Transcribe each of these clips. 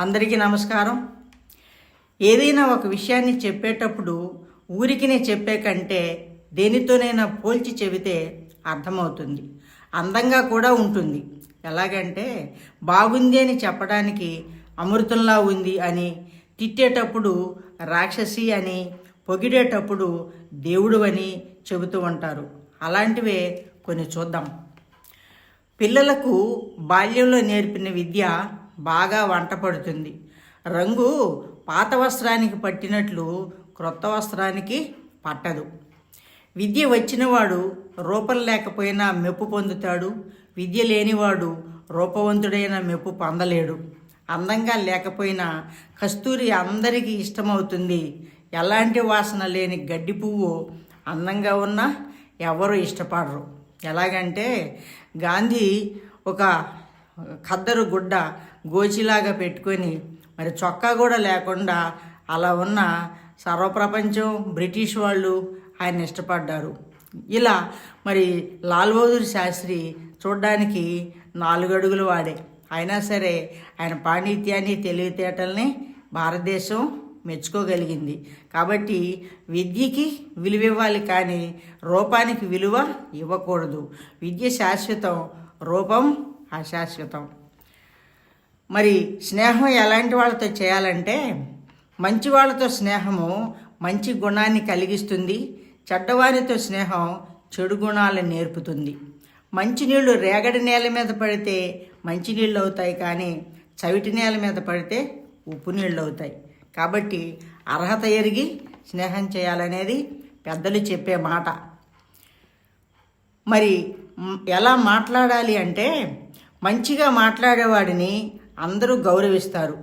అందరికీ నమస్కారం. ఏదైనా ఒక విషయాన్ని చెప్పేటప్పుడు ఊరికినే చెప్పే కంటే దేనితోనైనా పోల్చి చెబితే అర్థమవుతుంది. అందంగా కూడా ఉంటుంది. ఎలాగంటే బాగుంది అని చెప్పడానికి అమృతంలా ఉంది అని తిట్టేటప్పుడు రాక్షసి అని పొగిడేటప్పుడు దేవుడు అని చెబుతూ ఉంటారు. అలాంటివే కొన్ని చూద్దాం. పిల్లలకు బాల్యంలో నేర్పిన విద్య బాగా వంట పడుతుంది. రంగు పాత వస్త్రానికి పట్టినట్లు క్రొత్త వస్త్రానికి పట్టదు. విద్య వచ్చినవాడు రూపం లేకపోయినా మెప్పు పొందుతాడు. విద్య లేనివాడు రూపవంతుడైన మెప్పు పొందలేడు. అందంగా లేకపోయినా కస్తూరి అందరికీ ఇష్టమవుతుంది. ఎలాంటి వాసన లేని గడ్డి పువ్వు అందంగా ఉన్నా ఎవరు ఇష్టపడరు. ఎలాగంటే గాంధీ ఒక ఖద్దరు గుడ్డ గోచిలాగా పెట్టుకొని మరి చొక్కా కూడా లేకుండా అలా ఉన్న సర్వప్రపంచం బ్రిటిష్ వాళ్ళు ఆయన ఇష్టపడ్డారు. ఇలా మరి లాల్ బహదూర్ శాస్త్రి చూడ్డానికి నాలుగు అడుగులు వాడే. అయినా సరే ఆయన పాండిత్యాన్ని తెలివితేటల్ని భారతదేశం మెచ్చుకోగలిగింది. కాబట్టి విద్యకి విలువ ఇవ్వాలి కానీ రూపానికి విలువ ఇవ్వకూడదు. విద్య శాశ్వతం రూపం అశాశ్వతం. మరి స్నేహం ఎలాంటి వాళ్ళతో చేయాలంటే మంచి వాళ్ళతో స్నేహము మంచి గుణాన్ని కలిగిస్తుంది చెడ్డవారితో స్నేహం చెడు గుణాలను నేర్పుతుంది. మంచినీళ్ళు రేగడి నేల మీద పడితే మంచినీళ్ళు అవుతాయి కానీ చవిటి నేల మీద పడితే ఉప్పు నీళ్ళు అవుతాయి. కాబట్టి అర్హత ఎరిగి స్నేహం చేయాలనేది పెద్దలు చెప్పే మాట. మరి ఎలా మాట్లాడాలి అంటే మంచిగా మాట్లాడేవాడిని అందరూ గౌరవిస్తారు.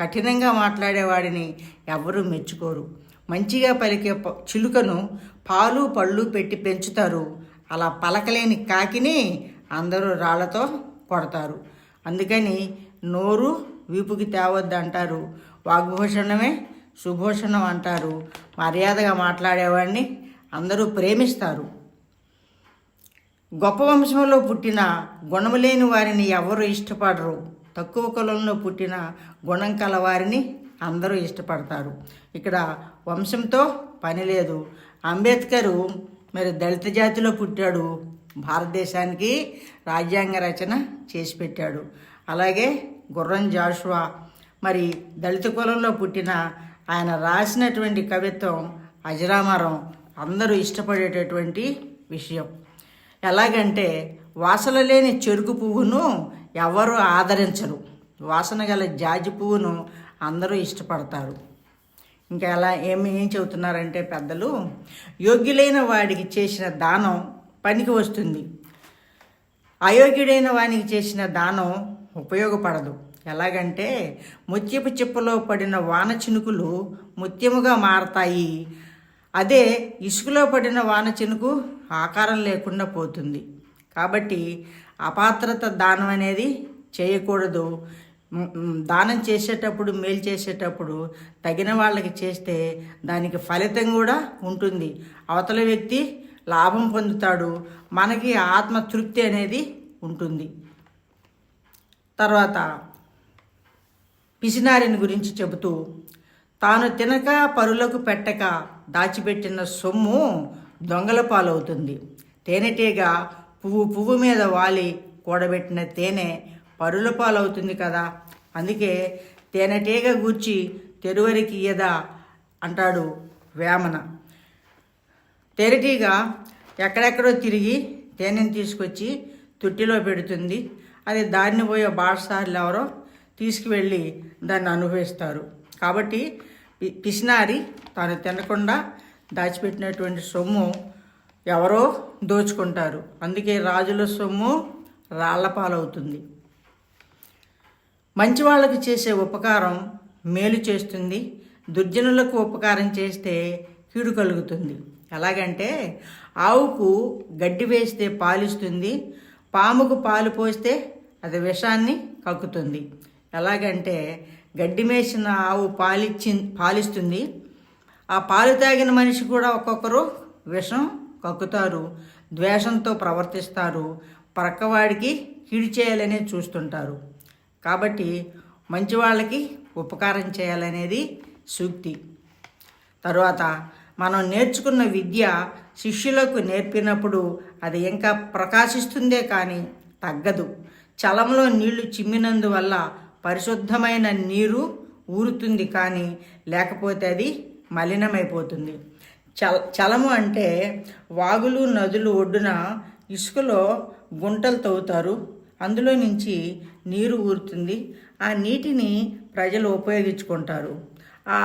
కఠినంగా మాట్లాడేవాడిని ఎవరూ మెచ్చుకోరు. మంచిగా పలికే చిలుకను పాలు పళ్ళు పెట్టి పెంచుతారు. అలా పలకలేని కాకిని అందరూ రాళ్ళతో కొడతారు. అందుకని నోరు వీపుకి తేవద్దు అంటారు. వాగ్భూషణమే సుభూషణం అంటారు. మర్యాదగా మాట్లాడేవాడిని అందరూ ప్రేమిస్తారు. గొప్ప వంశంలో పుట్టిన గుణము లేని వారిని ఎవరు ఇష్టపడరు. తక్కువ కులంలో పుట్టిన గుణం కల వారిని అందరూ ఇష్టపడతారు. ఇక్కడ వంశంతో పని లేదు. అంబేద్కరు మరి దళిత జాతిలో పుట్టాడు. భారతదేశానికి రాజ్యాంగ రచన చేసి పెట్టాడు. అలాగే గుర్రం జాషువా మరి దళిత కులంలో పుట్టిన ఆయన రాసినటువంటి కవిత్వం అజరామరం అందరూ ఇష్టపడేటటువంటి విషయం. ఎలాగంటే వాసన లేని చెరుకు పువ్వును ఎవరు ఆదరించరు. వాసన గల జాజి పువ్వును అందరూ ఇష్టపడతారు. ఇంకా ఎలా ఏమి ఏం చెబుతున్నారంటే పెద్దలు యోగ్యులైన వాడికి చేసిన దానం పనికి వస్తుంది. అయోగ్యుడైన వానికి చేసిన దానం ఉపయోగపడదు. ఎలాగంటే ముత్యపు చిప్పలో పడిన వాన చినుకులు ముత్యముగా మారతాయి. అదే ఇసుకలో పడిన వాన చినుకు ఆకారం లేకుండా పోతుంది. కాబట్టి అపాత్రత దానం అనేది చేయకూడదు. దానం చేసేటప్పుడు మేలు చేసేటప్పుడు తగిన వాళ్ళకి చేస్తే దానికి ఫలితం కూడా ఉంటుంది. అవతల వ్యక్తి లాభం పొందుతాడు. మనకి ఆత్మ తృప్తి అనేది ఉంటుంది. తర్వాత పిసినారిని గురించి చెబుతూ తాను తినక పరులకు పెట్టక దాచిపెట్టిన సొమ్ము దొంగల పాలవుతుంది. తేనెటీగ పువ్వు పువ్వు మీద వాలి కూడబెట్టిన తేనె పరుల పాలవుతుంది కదా. అందుకే తేనెటీగ గూర్చి తెరువరికి ఇయ్యదా అంటాడు వేమన. తేనెటీగ ఎక్కడెక్కడో తిరిగి తేనెని తీసుకొచ్చి తొట్టిలో పెడుతుంది. అది దారిని పోయే బాటసారులు ఎవరో తీసుకువెళ్ళి దాన్ని అనుభవిస్తారు. కాబట్టి పిసినారి తాను తినకుండా దాచిపెట్టినటువంటి సొమ్ము ఎవరో దోచుకుంటారు. అందుకే రాజుల సొమ్ము రాళ్ళపాలవుతుంది మంచి వాళ్ళకు చేసే ఉపకారం మేలు చేస్తుంది. దుర్జనులకు ఉపకారం చేస్తే కీడు కలుగుతుంది. ఎలాగంటే ఆవుకు గడ్డి వేస్తే పాలిస్తుంది. పాముకు పాలు పోస్తే అది విషాన్ని కక్కుతుంది. ఎలాగంటే గడ్డి మేసిన ఆవు పాలిచ్చి పాలిస్తుంది. ఆ పాలు తాగిన మనిషి కూడా ఒక్కొక్కరు విషం కక్కుతారు ద్వేషంతో ప్రవర్తిస్తారు పక్కవాడికి కీడు చేయాలనే చూస్తుంటారు. కాబట్టి మంచి వాళ్ళకి ఉపకారం చేయాలనేది సూక్తి. తరువాత మనం నేర్చుకున్న విద్య శిష్యులకు నేర్పినప్పుడు అది ఇంకా ప్రకాశిస్తుందే కానీ తగ్గదు. చలంలో నీళ్ళు చిమ్మినందువల్ల పరిశుద్ధమైన నీరు ఊరుతుంది కానీ లేకపోతే అది మలినమైపోతుంది. చల చలము అంటే వాగులు నదులు ఒడ్డున ఇసుకలో గుంటలు తవ్వుతారు. అందులో నుంచి నీరు ఊరుతుంది. ఆ నీటిని ప్రజలు ఉపయోగించుకుంటారు. ఆ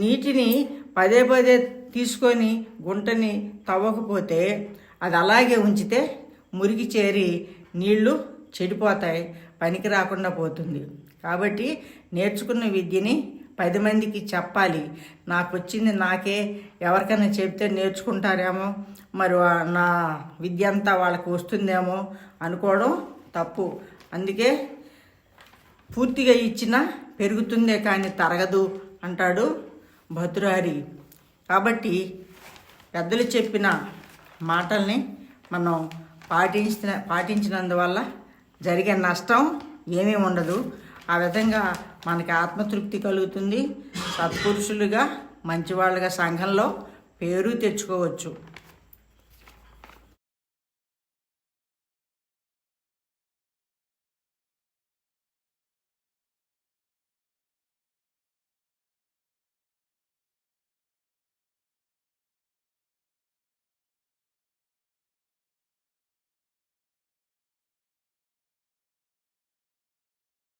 నీటిని పదే పదే తీసుకొని గుంటని తవ్వకపోతే అది అలాగే ఉంచితే మురికి చేరి నీళ్ళు చెడిపోతాయి పనికి రాకుండా పోతుంది. కాబట్టి నేర్చుకున్న విద్యని పది మందికి చెప్పాలి. నాకు వచ్చింది నాకే ఎవరికైనా చెప్తే నేర్చుకుంటారేమో మరి నా విద్య అంతా వాళ్ళకి వస్తుందేమో అనుకోవడం తప్పు. అందుకే పూర్తిగా ఇచ్చినా పెరుగుతుందే కానీ తరగదు అంటాడు భద్రహరి కాబట్టి పెద్దలు చెప్పిన మాటల్ని మనం పాటించిన పాటించినందువల్ల జరిగే నష్టం ఏమీ ఉండదు. ఆ విధంగా మనకి ఆత్మతృప్తి కలుగుతుంది. సత్పురుషులుగా మంచివాళ్ళుగా సంఘంలో పేరు తెచ్చుకోవచ్చు.